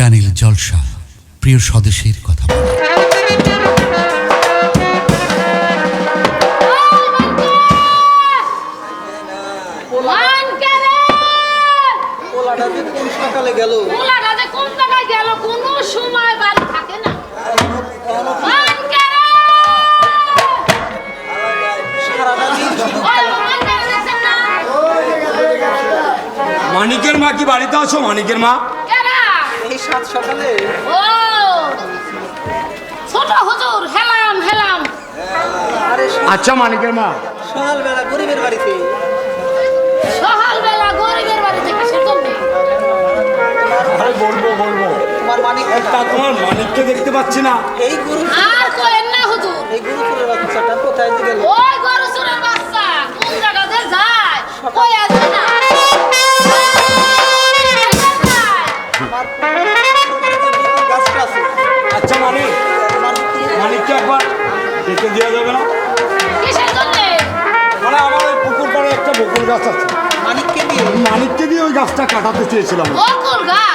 Channel জলসা, প্রিয় স্বদেশের কথা বলে। মান মান মান মানিকের মা কি বাড়িতে আছো? মানিকের মা? সাত সকালে? ও! ছোট হুজুর হেলাম হেলাম। আরে আচ্ছা মানিকের মা। সকালবেলা গরিবের বাড়িতে। সকালবেলা গরিবের বাড়িতে কিসের জন্য? আরে বলব বলব। তোমার মানিক তা তোমার মানিককে দেখতে পাচ্ছি না। এই গরু আর কোয়েন না হুজুর। এই গরু চুরের বাচ্চাটা কোথায় গেল? ওই গরু চোরের বাচ্চা কোন জায়গাতে যায়? কই আছে না। আমার দেখে দেওয়া যাবে না। মানে আমার ওই পুকুর পাড়ে একটা বকুল গাছ আছে। মানিককে দিয়ে। মানিককে দিয়ে ওই গাছটা কাটাতে চেয়েছিলাম। বকুল গাছ?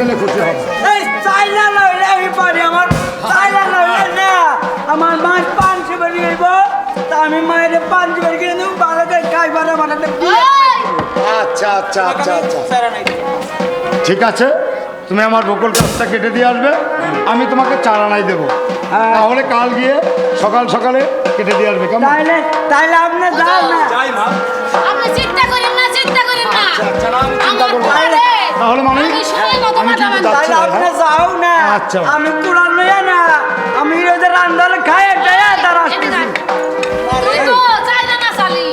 দিলে খুশি হবে। এই চাইলা লইলে আমি পারি আমার চাইলা লইলে না। আমার মাছ পাঁচ বেরি হইব। তা আমি মায়ের পাঁচ বেরি কিনে দেবো ভালো করে খাই বানা বানাতে বিয়ে আচ্ছা আচ্ছা আচ্ছা আচ্ছা। ঠিক আছে তুমি আমার বকুল গাছটা কেটে দিয়ে আসবে আমি তোমাকে চারানাই দেবো। হ্যাঁ। তাহলে কাল গিয়ে সকাল সকালে কেটে দিয়ে আসবে কেমন? তাইলে তাইলে আপনি যাও না। যাই মা আপনি চিন্তা করেন না চিন্তা করেন না। আচ্ছা, না, আমি চিন্তা আমার করব তাহলে মানে? আমি কিন্তু যাচ্ছি। তাইলে আপনি যাও না। আচ্ছা। আমি কুড়ান লইয়া না আমি রোজে রান্দাল খাই খাই তার এদিকে তুই তো চাইলে না চালি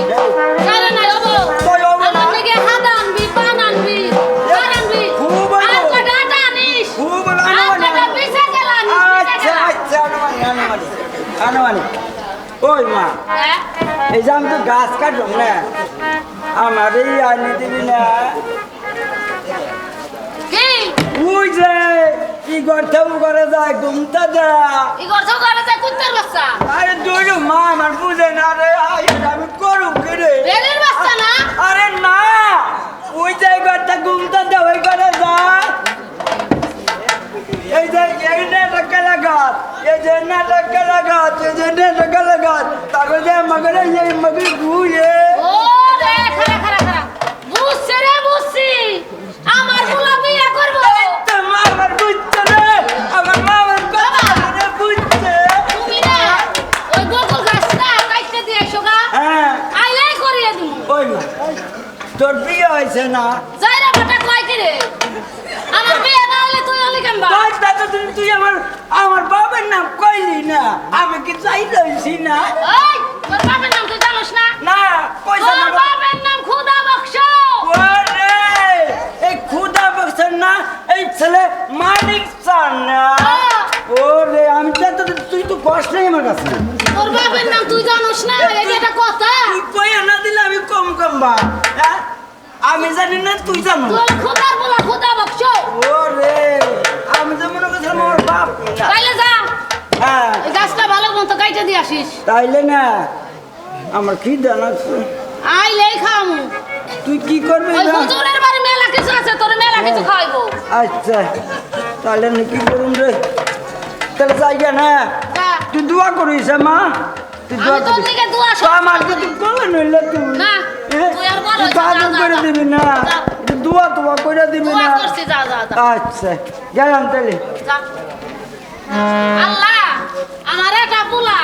চাইলে না হব কই হব না? আমার হাত আনবি পান আনবি আর আনবি। খুব হব। আর কটা আটা আনিস। খুব আর কটা পিসা গেল আচ্ছা আচ্ছা আনাবানি আনাবানি আনাবানি ওই মা হ্যাঁ? এই যে আমি তো গাছ কাটলাম না। আমার এই আনি দিবি না। যে কি করতে করে যায় ঘুমতে যা। ই করছ ঘরে যায় কুত্তার বাচ্চা। আরে দুই মা আমার বুঝে না রে আমি করুম কি রে? রেলের বাচ্চা না? আরে না ওই যে ঘরটা ঘুমতে দে ওই ঘরে যা। এই যে এই নেটকে লাগাত এই যে নেটকে লাগাত এই যে নেটকে লাগাত তারপরে যে মগরে এই মগরে ঘুরে হয়েছে না? যাইরা বেটা কয় কি রে আমার বিয়ে না হলে তুই হলি কেমবা বাবা তাই দাদা তুই তুই আমার আমার বাবার নাম কইলি না। আমি কি চাই রইছি না? ওই তোর বাপের না তুই জানো তুই খুদার বলা খুদা বকশ ও আমি যে মনে করছিলাম আমার বাপ তাইলে যা। হ্যাঁ। গাছটা ভালো মতো কাইটে দিয়ে আসিস। তাইলে না আমার কি জানা আইলেই খামু। তুই কি করবি ওই? হুজুরের বাড়ি মেলা কিছু আছে তোর মেলা কিছু খাইবো। আচ্ছা তাহলে আমি কি করুন রে? তাহলে জায়গা না। যা। তুই দোয়া করিস হ্যাঁ, মা? তুই দোয়া করিস। আমার তো তুই বলে নইলে তুই না, হ্যাঁ? তুই করে দিবি না। দোয়া তোয়া করে দিবি দোয়া না? আচ্ছা গেলাম তাহলে। আল্লাহ আমার এটা পোলা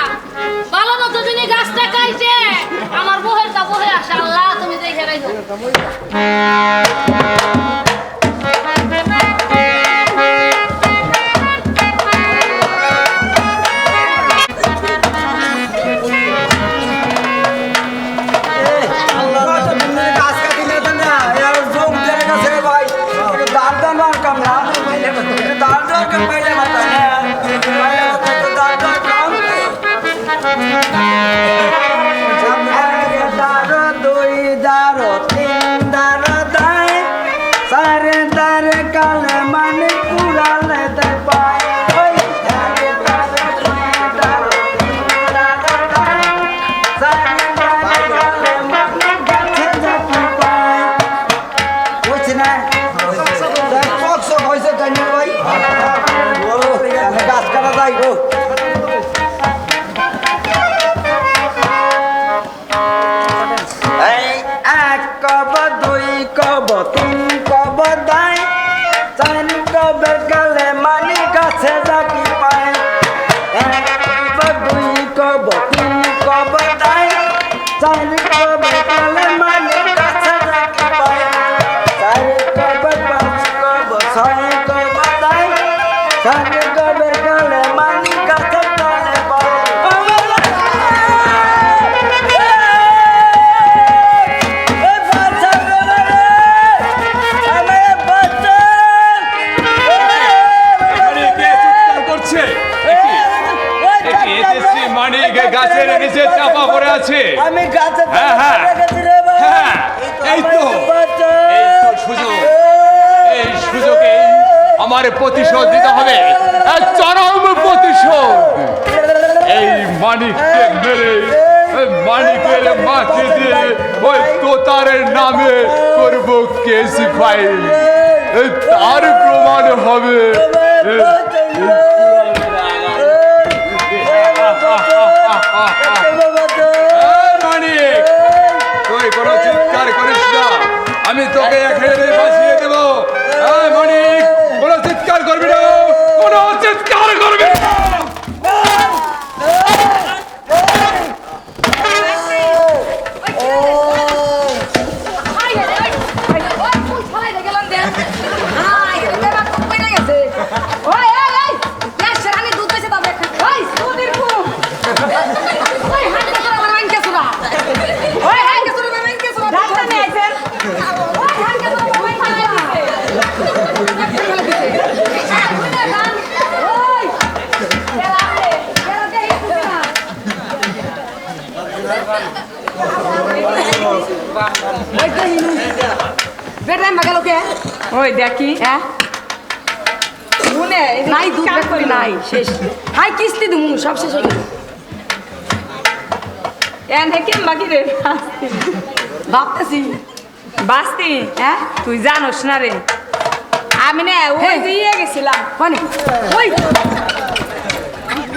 ভালো মতো যিনি গাছটা কাইছে আমার বহের তা বহে আসে। আল্লাহ তুমি দেখে রাখো Hallelujah. প্রমাণ হবে এই দেখি হ্যাঁ। নাই দুধ করি নাই শেষ। হাই কিস্তি দিমু সব শেষ হয়ে গেল। এন হেকে বাকি রে ভাবতেছি বাস্তি হ্যাঁ? তুই জানোস না রে। আমি না ওই। দিয়ে গেছিলাম। মানে ওই।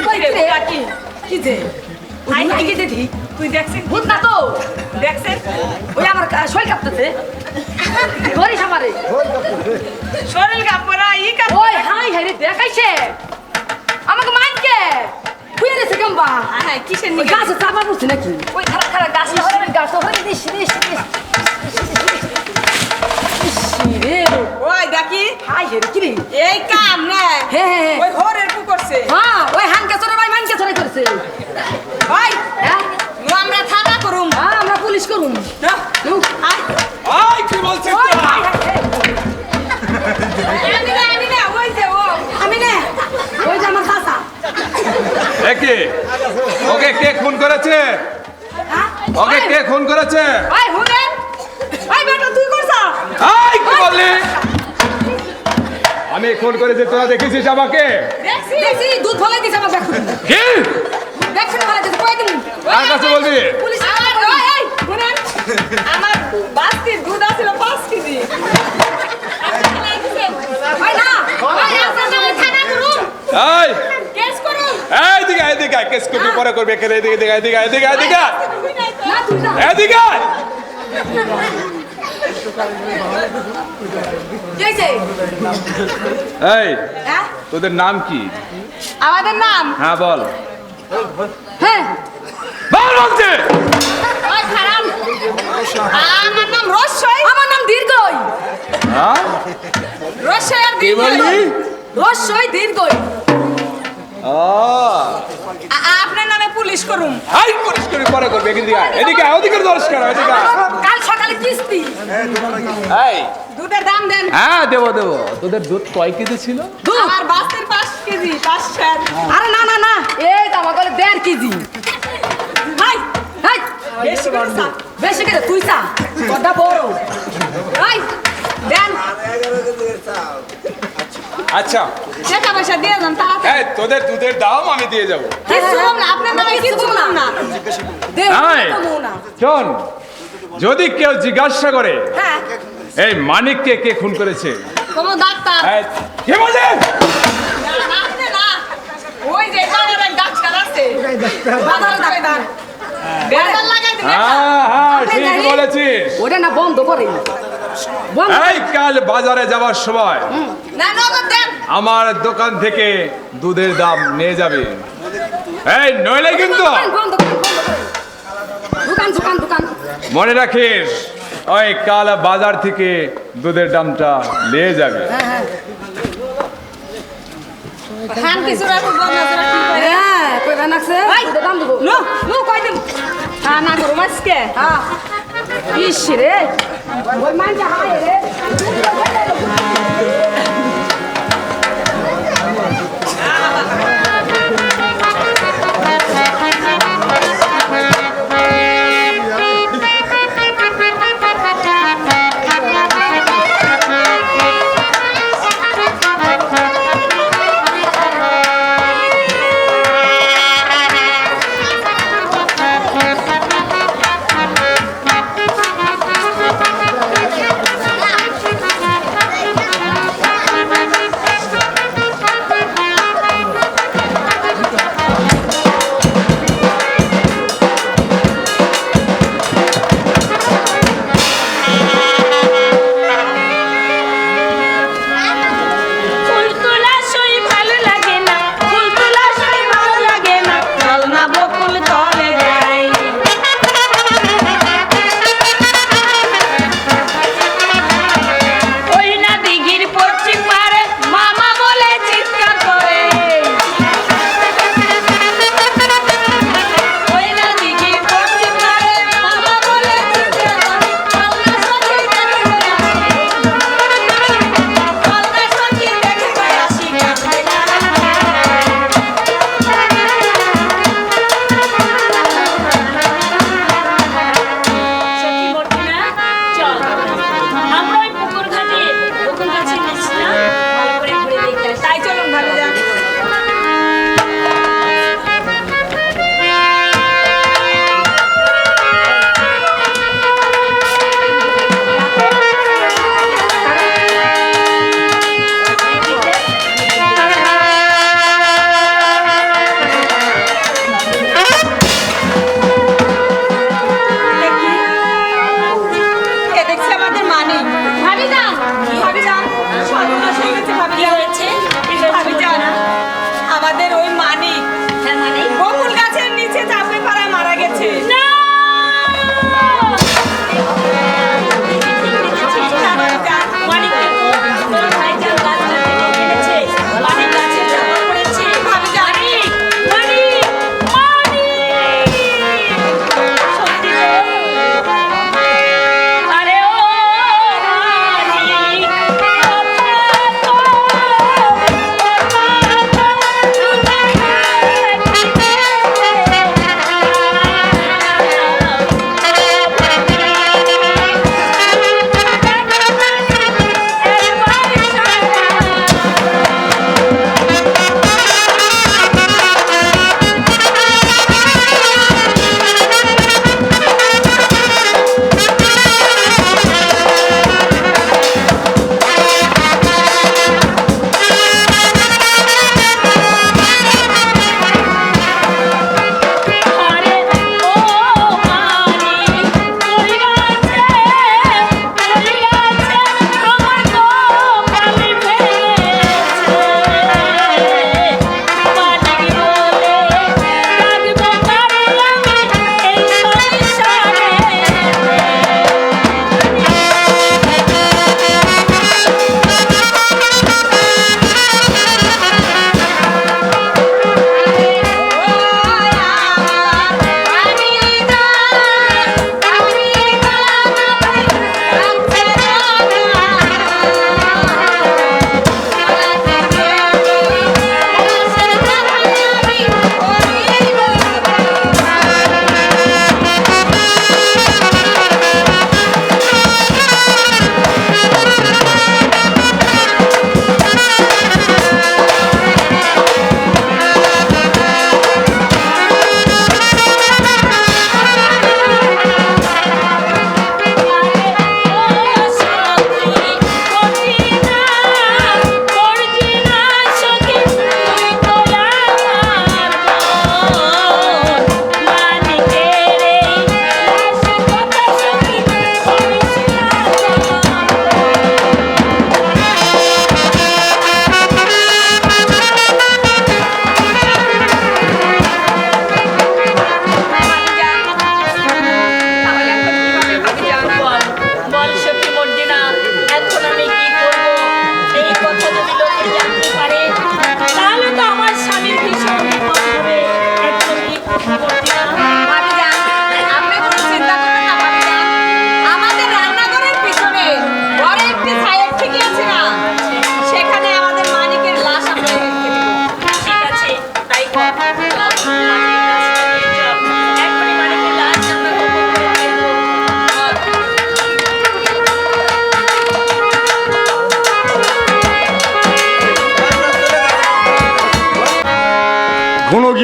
ওই রে কাকি কি যে? কি দিদি তুই দেখছিস? ভূত না তো? দেখছেন ওই আমার কা- শরীর কাঁপতেছে। ধরিস আমারে। শরীর কাপড়া ই কাপড় ওই হাই হাই রে দেখাইছে। আমাকে মাইনকে। খুঁজে দিছে কেমবা? হ্যাঁ কিসের নিকে গাছে চাপা পড়ছে নাকি? ওই খারাপ খারাপ গাছটা হয়ে গাছটা হয়ে দিস দিস ওই দেখি। হাই হে কি রে? এই কাম না হে হে হে ওই হরের পু করছে হ্যাঁ ওই হানকে চলে ভাই মানকে চলে করছে ওই হ্যাঁ? নু আমরা থানা করুম। আমরা পুলিশ করুম। কি বলছিস একে ওকে কে খুন করেছে? ওকে কে খুন করেছে? ওই হুনে ওই বেটা তুই করছ? এই কি বললি? আমি খুন করেছি তোরা দেখেছিস আমাকে? দেখছি দেখছি দুধ ফলাই দিছ আমাকে কি? কার কাছে বলবি? পুলিশ আমার ওই এই শুনেন আমার বাস্তির দুধ আছিল পাঁচ কেজি। এই! কেস করুন। এই দিকে এদিকে আয়, কেস করবি পরে করবি এখানে এদিকে এদিকে এদিকে এদিকে এদিকে। এদিকে! এই হ্যাঁ? তোদের নাম কি? আমাদের নাম? হ্যাঁ বল। হ্যাঁ বল বলছে? আমার নাম রসই আমার নাম দীর্ঘই। হ্যাঁ? রসই আর দীর্ঘই। ও। আ- আপনার নামে পুলিশ করুম। এই পুলিশ করবি পরে করবি আয় এদিকে ওদিকে দর্শ কর এদিকে কাল সকালে কিস্তি। এই। দুধের দাম দেন। হ্যাঁ দেবো দেবো। তোদের দুধ কয় কেজি ছিল? আমার বাস্তির পাঁচ কেজি পাঁচ আরে না না না। এই তো আমার বলে দেড় কেজি। হাই হাই বেশি করে চা। বেশি করে তুই চা বড়টা বড়। হাই দেন। আচ্ছা। টাকা পয়সা দিয়ে যান তাড়াতাড়ি। এই তোদের দুধের দাম আমি দিয়ে যাব। কিছু হোক না আপনার নামে কিছু হোক না। দে। না শোন যদি কেউ জিজ্ঞাসা করে হ্যাঁ। এই মানিককে কে খুন করেছে? কোনো ডাক্তার। কে বলে না, ওই যে বাজারে ডাক্তার আছে। বাজারে ডাক্তার। হ্যাঁ হ্যাঁ ঠিক বলেছিস। ওটা না বন্ধ করে এই কাল বাজারে যাওয়ার সময় আমার দোকান থেকে দুধের দাম নিয়ে যাবে। এই নইলে কিন্তু বন্ধ করে বন্ধ করে দোকান দোকান দোকান। মনে রাখিস ওই কাল বাজার থেকে দুধের দামটা নিয়ে যাবে। খান কিছু রাখো বন্ধ করে কি করে? হ্যাঁ কই বানাছে ওই। দাম দেবো। নো নো কই দিন হ্যাঁ না করো আজকে হ্যাঁ। ইস রে। ওই মানটা হায় রে।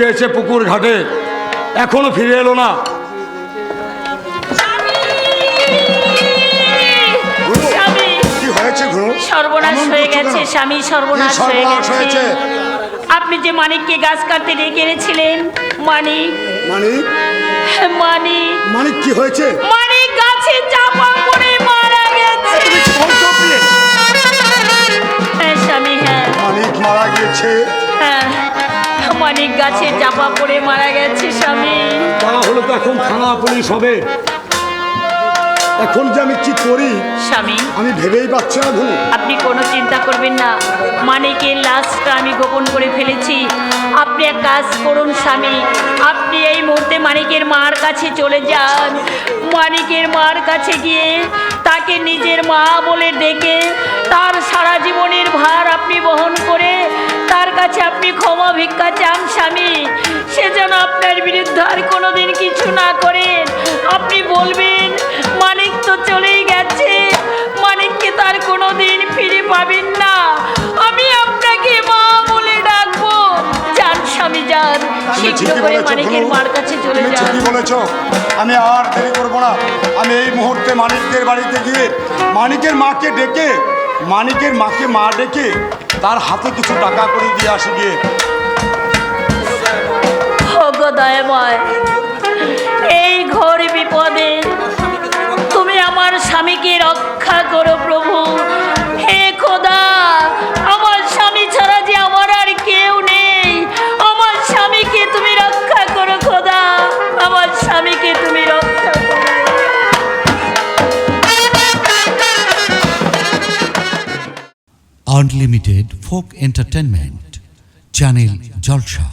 গিয়েছে পুকুর ঘাটে। এখনও ফিরে এলো না। স্বামী কি হয়েছে ঘুরু সর্বনাশ হয়ে গেছে স্বামী সর্বনাশ হয়ে গেছে। হয়েছে? আপনি যে মানিককে গাছ কাটতে ডেকে এনেছিলেন মানিক। মানিক? মানিক। মানিক কি হয়েছে? মানিক গাছে চাপা পড়ে মারা গেছে? হ্যাঁ স্বামী হ্যাঁ। মানিক মারা গিয়েছে হ্যাঁ। মানিক গাছে চাপা পড়ে মারা গেছে স্বামী। তাহলে তো এখন থানা পুলিশ হবে। এখন যে আমি কি করি স্বামী। আমি ভেবেই পাচ্ছি না ঘুরু আপনি কোনো চিন্তা করবেন না। মানিকের লাশটা আমি গোপন করে ফেলেছি। আপনি এক কাজ করুন স্বামী। আপনি এই মুহূর্তে মানিকের মার কাছে চলে যান। মানিকের মার কাছে গিয়ে তাকে নিজের মা বলে ডেকে তার সারা জীবনের ভার আপনি বহন করে তার কাছে আপনি ক্ষমা ভিক্ষা চান স্বামী। সে যেন আপনার বিরুদ্ধে আর কোনোদিন কিছু না করেন আপনি বলবেন মানিক তো চলেই গেছে। মানিককে তার কোনোদিন ফিরে পাবেন না। আমি আপনাকে মা বলে ডাকবো। যান স্বামী যান। শীঘ্র করে মার কাছে চলে যান। বলেছ। আমি আর দেরি করব না। আমি এই মুহূর্তে মানিকদের বাড়িতে গিয়ে মানিকের মাকে ডেকে মানিকের মাকে মা ডেকে তার হাতে কিছু টাকা করে দিয়ে আসে গিয়ে। এই ঘোর বিপদে তুমি আমার স্বামীকে রক্ষা করো প্রভু। Unlimited folk entertainment channel Jalsha